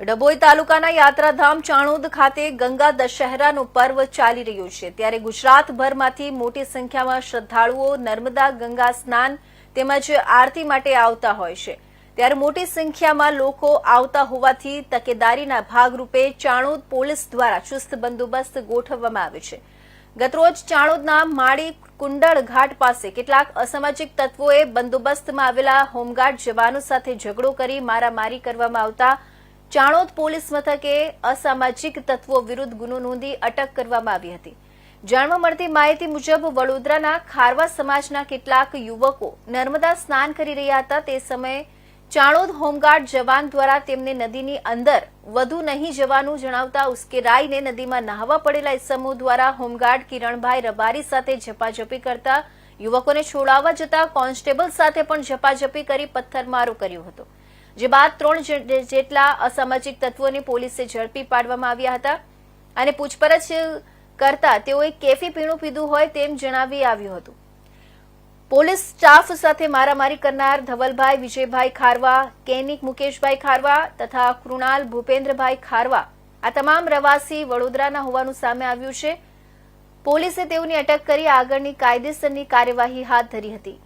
ડભોઈ તાલુકાના યાત્રાધામ ચાણોદ ખાતે ગંગા દશહેરાનો પર્વ ચાલી રહ્યો છે. ત્યારે ગુજરાતભરમાંથી મોટી સંખ્યામાં શ્રદ્ધાળુઓ નર્મદા ગંગા સ્નાન તેમજ આરતી માટે આવતા હોય છે. ત્યારે મોટી સંખ્યામાં લોકો આવતા હોવાથી તકેદારીના ભાગરૂપે ચાણોદ પોલીસ દ્વારા ચુસ્ત બંદોબસ્ત ગોઠવવામાં આવ્યો છે. ગતરોજ ચાણોદના માળી કુંડળ ઘાટ પાસે કેટલાક અસામાજિક તત્વોએ બંદોબસ્તમાં આવેલા હોમગાર્ડ જવાનો સાથે ઝઘડો કરી મારામારી કરવામાં આવતા ચાણોદ પોલીસ મથકે અસામાજિક તત્વો વિરુદ્ધ ગુનો નોંધી અટક કરવામાં આવી હતી. જાણવા મળતી માહિતી મુજબ વડોદરાના ખારવા સમાજના કેટલાક યુવકો નર્મદા સ્નાન કરી રહ્યા હતા. તે સમયે ચાણોદ હોમગાર્ડ જવાન દ્વારા તેમને નદીની અંદર વધુ નહીં જવાનું જણાવતા ઉશ્કેરાઈને નદીમાં નહાવા પડેલા ઇસમો દ્વારા હોમગાર્ડ કિરણભાઈ રબારી સાથે ઝપાઝપી કરતા યુવકોને છોડાવવા જતા કોન્સ્ટેબલ સાથે પણ ઝપાઝપી કરી પથ્થરમારો કર્યો હતો. જે બાદ ત્રણ જેટલા અસામાજિક તત્વોને પોલીસે ઝડપી પાડવામાં આવ્યા હતા અને પૂછપરછ કરતા તેઓએ કેફી પીણું પીધું હોય તેમ જણાવી આવ્યું હતું. પોલીસ સ્ટાફ સાથે મારામારી કરનાર ધવલભાઈ, વિજયભાઈ ખારવા, કેનિક મુકેશભાઈ ખારવા તથા કૃણાલ ભૂપેન્દ્રભાઈ ખારવા આ તમામ પ્રવાસી વડોદરાના હોવાનું સામે આવ્યું છે. પોલીસે તેઓની અટક કરી આગળની કાયદેસરની કાર્યવાહી હાથ ધરી હતી.